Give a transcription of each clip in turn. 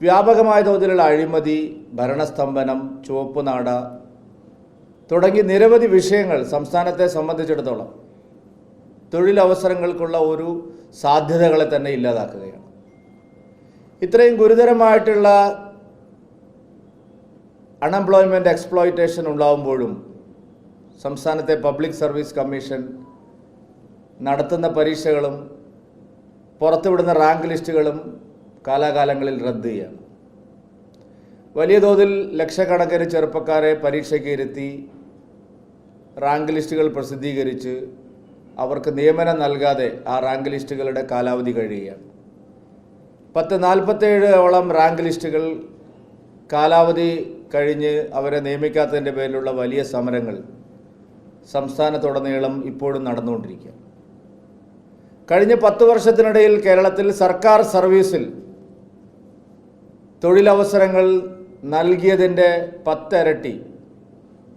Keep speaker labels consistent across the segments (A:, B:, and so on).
A: വ്യാപകമായ തോതിലുള്ള അഴിമതി ഭരണസ്തംഭനം ചുവപ്പ് നാട തുടങ്ങി നിരവധി വിഷയങ്ങൾ സംസ്ഥാനത്തെ സംബന്ധിച്ചിടത്തോളം തൊഴിലവസരങ്ങൾക്കുള്ള ഒരു സാധ്യതകളെ തന്നെ ഇല്ലാതാക്കുകയാണ്. ഇത്രയും ഗുരുതരമായിട്ടുള്ള അൺഎംപ്ലോയ്മെന്റ് എക്സ്പ്ലോയിറ്റേഷൻ ഉണ്ടാകുമ്പോഴും സംസ്ഥാനത്തെ പബ്ലിക് സർവീസ് കമ്മീഷൻ നടത്തുന്ന പരീക്ഷകളും പുറത്തുവിടുന്ന റാങ്ക് ലിസ്റ്റുകളും കാലാകാലങ്ങളിൽ റദ്ദ് ചെയ്യാം. വലിയ തോതിൽ ലക്ഷക്കണക്കിന് ചെറുപ്പക്കാരെ പരീക്ഷയ്ക്ക് ഇരുത്തി റാങ്ക് ലിസ്റ്റുകൾ പ്രസിദ്ധീകരിച്ച് അവർക്ക് നിയമനം നൽകാതെ ആ റാങ്ക് ലിസ്റ്റുകളുടെ കാലാവധി കഴിയുകയാണ് പത്ത് നാൽപ്പത്തേഴോളം റാങ്ക് ലിസ്റ്റുകൾ കാലാവധി കഴിഞ്ഞ് അവരെ നിയമിക്കാത്തതിന്റെ പേരിലുള്ള വലിയ സമരങ്ങൾ സംസ്ഥാനത്തുടനീളം ഇപ്പോഴും നടന്നുകൊണ്ടിരിക്കുക. കഴിഞ്ഞ പത്ത് വർഷത്തിനിടയിൽ കേരളത്തിൽ സർക്കാർ സർവീസിൽ തൊഴിലവസരങ്ങൾ നൽകിയതിന്റെ പത്തിരട്ടി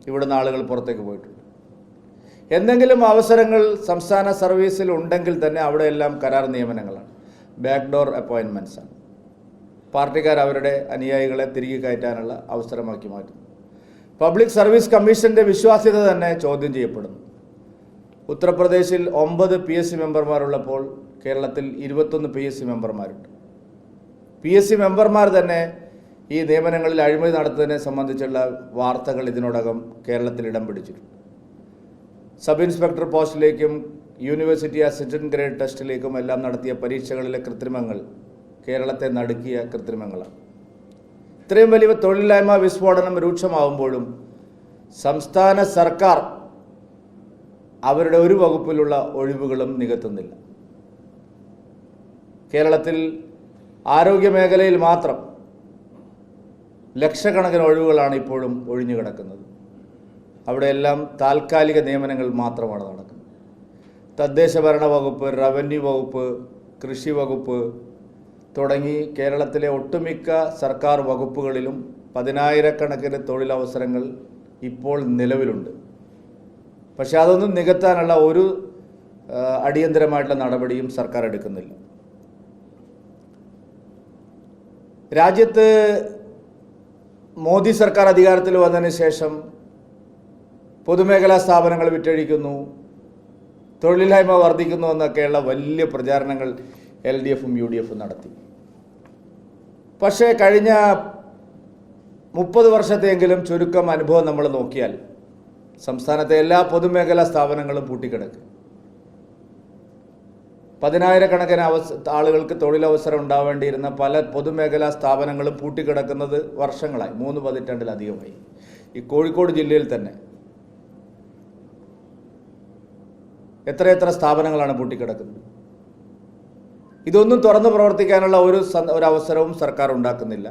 A: ഇവിടുന്ന് ആളുകൾ പുറത്തേക്ക് പോയിട്ടുണ്ട്. എന്തെങ്കിലും അവസരങ്ങൾ സംസ്ഥാന സർവീസിൽ ഉണ്ടെങ്കിൽ തന്നെ അവിടെയെല്ലാം കരാർ നിയമനങ്ങളാണ്. ബാക്ക് ഡോർ അപ്പോയിൻമെന്റ്സ് ആണ്. പാർട്ടിക്കാർ അവരുടെ അനുയായികളെ തിരികെ കയറ്റാനുള്ള അവസരമാക്കി മാറ്റുന്നു. പബ്ലിക് സർവീസ് കമ്മീഷന്റെ വിശ്വാസ്യത തന്നെ ചോദ്യം ചെയ്യപ്പെടുന്നു. ഉത്തർപ്രദേശിൽ ഒമ്പത് പി എസ് സി മെമ്പർമാരുള്ളപ്പോൾ കേരളത്തിൽ ഇരുപത്തൊന്ന് പി എസ് സി മെമ്പർമാരുണ്ട് പി എസ് സി മെമ്പർമാർ തന്നെ ഈ നിയമനങ്ങളിൽ അഴിമതി നടത്തുന്നതിനെ സംബന്ധിച്ചുള്ള വാർത്തകൾ ഇതിനോടകം കേരളത്തിൽ ഇടം പിടിച്ചിട്ടുണ്ട്. സബ് ഇൻസ്പെക്ടർ പോസ്റ്റിലേക്കും യൂണിവേഴ്സിറ്റി അസിസ്റ്റന്റ് ഗ്രേഡ് ടെസ്റ്റിലേക്കും എല്ലാം നടത്തിയ പരീക്ഷകളിലെ കൃത്രിമങ്ങൾ കേരളത്തെ നടുക്കിയ കൃത്രിമങ്ങളാണ്. ഇത്രയും വലിയ തൊഴിലില്ലായ്മ വിസ്ഫോടനം രൂക്ഷമാവുമ്പോഴും സംസ്ഥാന സർക്കാർ അവരുടെ ഒരു വകുപ്പിലുള്ള ഒഴിവുകളും നികത്തുന്നില്ല. കേരളത്തിൽ ആരോഗ്യ മേഖലയിൽ മാത്രം ലക്ഷക്കണക്കിന് ഒഴിവുകളാണ് ഇപ്പോഴും ഒഴിഞ്ഞു കിടക്കുന്നത്. അവിടെയെല്ലാം താൽക്കാലിക നിയമനങ്ങൾ മാത്രമാണ് നടക്കുന്നത്. തദ്ദേശ ഭരണ വകുപ്പ് റവന്യൂ വകുപ്പ് കൃഷി വകുപ്പ് തുടങ്ങി കേരളത്തിലെ ഒട്ടുമിക്ക സർക്കാർ വകുപ്പുകളിലും പതിനായിരക്കണക്കിന് തൊഴിലവസരങ്ങൾ ഇപ്പോൾ നിലവിലുണ്ട്. പക്ഷെ അതൊന്നും നികത്താനുള്ള ഒരു അടിയന്തരമായിട്ടുള്ള നടപടിയും സർക്കാർ എടുക്കുന്നില്ല. രാജ്യത്ത് മോദി സർക്കാർ അധികാരത്തിൽ വന്നതിന് ശേഷം പൊതുമേഖലാ സ്ഥാപനങ്ങൾ വിറ്റഴിക്കുന്നു തൊഴിലില്ലായ്മ വർദ്ധിക്കുന്നു എന്നൊക്കെയുള്ള വലിയ പ്രചാരണങ്ങൾ എൽ ഡി എഫും യു ഡി എഫും നടത്തി. പക്ഷേ കഴിഞ്ഞ മുപ്പത് വർഷത്തെയെങ്കിലും ചുരുക്കം അനുഭവം നമ്മൾ നോക്കിയാൽ സംസ്ഥാനത്തെ എല്ലാ പൊതുമേഖലാ സ്ഥാപനങ്ങളും പൂട്ടിക്കിടക്കും. പതിനായിരക്കണക്കിന് അവസ ആളുകൾക്ക് തൊഴിലവസരം ഉണ്ടാവേണ്ടിയിരുന്ന പല പൊതുമേഖലാ സ്ഥാപനങ്ങളും പൂട്ടിക്കിടക്കുന്നത് വർഷങ്ങളായി മൂന്ന് പതിറ്റാണ്ടിലധികമായി. ഈ കോഴിക്കോട് ജില്ലയിൽ തന്നെ എത്രയെത്ര സ്ഥാപനങ്ങളാണ് പൂട്ടിക്കിടക്കുന്നത്? ഇതൊന്നും തുറന്ന് പ്രവർത്തിക്കാനുള്ള ഒരു ഒരു അവസരവും സർക്കാർ ഉണ്ടാക്കുന്നില്ല.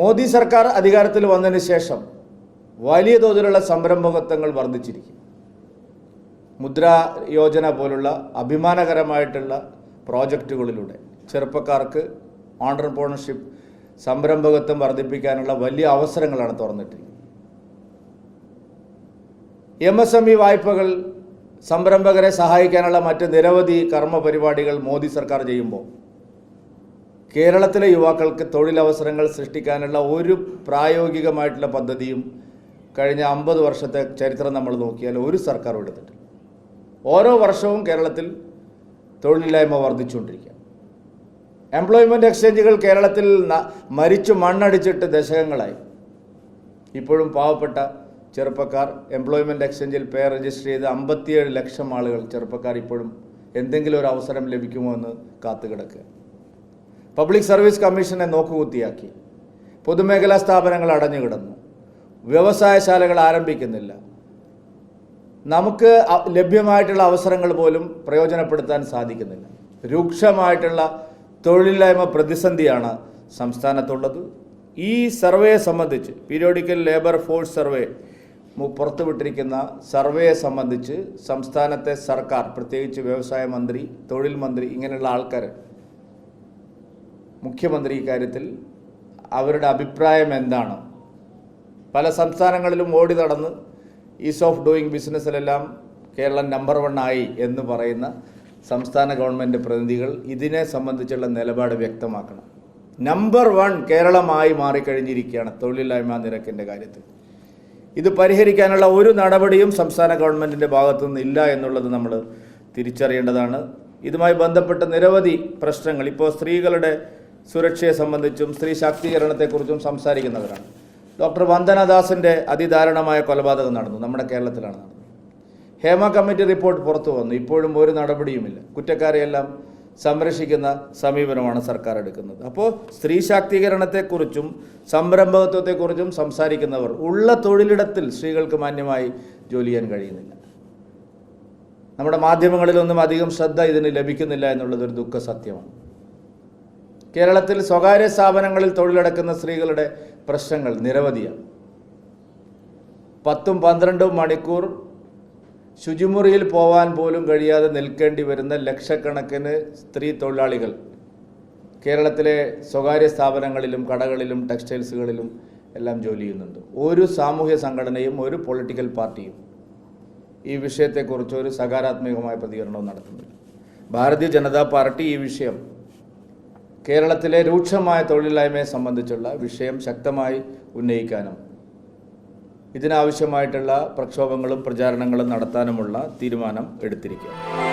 A: മോദി സർക്കാർ അധികാരത്തിൽ വന്നതിന് ശേഷം വലിയ തോതിലുള്ള സംരംഭകത്വങ്ങൾ വർദ്ധിച്ചിരിക്കും. മുദ്ര യോജന പോലുള്ള അഭിമാനകരമായിട്ടുള്ള പ്രോജക്റ്റുകളിലൂടെ ചെറുപ്പക്കാർക്ക് ഓണ്ടർപ്രണർഷിപ്പ് സംരംഭകത്വം വർദ്ധിപ്പിക്കാനുള്ള വലിയ അവസരങ്ങളാണ് തുറന്നിട്ടിരിക്കുന്നത്. എം എസ് എം ഇ വായ്പകൾ സംരംഭകരെ സഹായിക്കാനുള്ള മറ്റ് നിരവധി കർമ്മ പരിപാടികൾ മോദി സർക്കാർ ചെയ്യുമ്പോൾ കേരളത്തിലെ യുവാക്കൾക്ക് തൊഴിലവസരങ്ങൾ സൃഷ്ടിക്കാനുള്ള ഒരു പ്രായോഗികമായിട്ടുള്ള പദ്ധതിയും കഴിഞ്ഞ അമ്പത് വർഷത്തെ ചരിത്രം നമ്മൾ നോക്കിയാൽ ഒരു സർക്കാർ എടുത്തിട്ടില്ല. ഓരോ വർഷവും കേരളത്തിൽ തൊഴിലില്ലായ്മ വർദ്ധിച്ചുകൊണ്ടിരിക്കുക എംപ്ലോയ്മെന്റ് എക്സ്ചേഞ്ചുകൾ കേരളത്തിൽ മരിച്ചു മണ്ണടിച്ചിട്ട് ദശകങ്ങളായി. ഇപ്പോഴും പാവപ്പെട്ട ചെറുപ്പക്കാർ എംപ്ലോയ്മെന്റ് എക്സ്ചേഞ്ചിൽ പേ രജിസ്റ്റർ ചെയ്ത് അമ്പത്തിയേഴ് ലക്ഷം ആളുകൾ ചെറുപ്പക്കാർ ഇപ്പോഴും എന്തെങ്കിലും ഒരു അവസരം ലഭിക്കുമോ എന്ന് കാത്തുകിടക്കുക. പബ്ലിക് സർവീസ് കമ്മീഷനെ നോക്കുകുത്തിയാക്കി. പൊതുമേഖലാ സ്ഥാപനങ്ങൾ അടഞ്ഞുകിടന്നു. വ്യവസായശാലകൾ ആരംഭിക്കുന്നില്ല. നമുക്ക് ലഭ്യമായിട്ടുള്ള അവസരങ്ങൾ പോലും പ്രയോജനപ്പെടുത്താൻ സാധിക്കുന്നില്ല. രൂക്ഷമായിട്ടുള്ള തൊഴിലില്ലായ്മ പ്രതിസന്ധിയാണ് സംസ്ഥാനത്തുള്ളത്. ഈ സർവേയെ സംബന്ധിച്ച് പീരിയോഡിക്കൽ ലേബർ ഫോഴ്സ് സർവേ പുറത്തുവിട്ടിരിക്കുന്ന സർവേയെ സംബന്ധിച്ച് സംസ്ഥാനത്തെ സർക്കാർ പ്രത്യേകിച്ച് വ്യവസായ മന്ത്രി തൊഴിൽ മന്ത്രി ഇങ്ങനെയുള്ള ആൾക്കാർ മുഖ്യമന്ത്രി ഇക്കാര്യത്തിൽ അവരുടെ അഭിപ്രായം എന്താണ്? പല സംസ്ഥാനങ്ങളിലും ഓടി നടന്ന് ഈസ് ഓഫ് ഡൂയിങ് ബിസിനസ്സിലെല്ലാം കേരളം നമ്പർ വൺ ആയി എന്ന് പറയുന്ന സംസ്ഥാന ഗവൺമെന്റ് പ്രതിനിധികൾ ഇതിനെ സംബന്ധിച്ചുള്ള നിലപാട് വ്യക്തമാക്കണം. നമ്പർ വൺ കേരളമായി മാറിക്കഴിഞ്ഞിരിക്കുകയാണ് തൊഴിലില്ലായ്മ നിരക്കിന്റെ കാര്യത്തിൽ. ഇത് പരിഹരിക്കാനുള്ള ഒരു നടപടിയും സംസ്ഥാന ഗവൺമെന്റിന്റെ ഭാഗത്തുനിന്ന് ഇല്ല എന്നുള്ളത് നമ്മൾ തിരിച്ചറിയേണ്ടതാണ്. ഇതുമായി ബന്ധപ്പെട്ട നിരവധി പ്രശ്നങ്ങൾ ഇപ്പോൾ സ്ത്രീകളുടെ സുരക്ഷയെ സംബന്ധിച്ചും സ്ത്രീ ശാക്തീകരണത്തെക്കുറിച്ചും സംസാരിക്കുന്നവരാണ്. ഡോക്ടർ വന്ദനദാസിന്റെ അതിദാരുണമായ കൊലപാതകം നടന്നു. നമ്മുടെ കേരളത്തിലാണ് നടന്നത്. ഹേമ കമ്മിറ്റി റിപ്പോർട്ട് പുറത്തു വന്നു. ഇപ്പോഴും ഒരു നടപടിയുമില്ല. കുറ്റക്കാരെയെല്ലാം സംരക്ഷിക്കുന്ന സമീപനമാണ് സർക്കാർ എടുക്കുന്നത്. അപ്പോൾ സ്ത്രീ ശാക്തീകരണത്തെക്കുറിച്ചും സംരംഭകത്വത്തെക്കുറിച്ചും സംസാരിക്കുന്നവർ ഉള്ള തൊഴിലിടത്തിൽ സ്ത്രീകൾക്ക് മാന്യമായി ജോലി ചെയ്യാൻ കഴിയുന്നില്ല. നമ്മുടെ മാധ്യമങ്ങളിലൊന്നും അധികം ശ്രദ്ധ ഇതിന് ലഭിക്കുന്നില്ല എന്നുള്ളത് ഒരു ദുഃഖ സത്യമാണ് കേരളത്തിൽ സ്വകാര്യ സ്ഥാപനങ്ങളിൽ തൊഴിലെടുക്കുന്ന സ്ത്രീകളുടെ പ്രശ്നങ്ങൾ നിരവധിയാണ്. പത്തും പന്ത്രണ്ടും മണിക്കൂർ ശുചിമുറിയിൽ പോവാൻ പോലും കഴിയാതെ നിൽക്കേണ്ടി വരുന്ന ലക്ഷക്കണക്കിന് സ്ത്രീ തൊഴിലാളികൾ കേരളത്തിലെ സ്വകാര്യ സ്ഥാപനങ്ങളിലും കടകളിലും ടെക്സ്റ്റൈൽസുകളിലും എല്ലാം ജോലി ചെയ്യുന്നുണ്ട്. ഒരു സാമൂഹ്യ സംഘടനയും ഒരു പൊളിറ്റിക്കൽ പാർട്ടിയും ഈ വിഷയത്തെക്കുറിച്ച് ഒരു സകാരാത്മകമായ പ്രതികരണവും നടത്തുന്നില്ല. ഭാരതീയ ജനതാ പാർട്ടി ഈ വിഷയം കേരളത്തിലെ രൂക്ഷമായ തൊഴിലില്ലായ്മയെ സംബന്ധിച്ചുള്ള വിഷയം ശക്തമായി ഉന്നയിക്കാനും ഇതിനാവശ്യമായിട്ടുള്ള പ്രക്ഷോഭങ്ങളും പ്രചാരണങ്ങളും നടത്താനുമുള്ള തീരുമാനം എടുത്തിരിക്കുക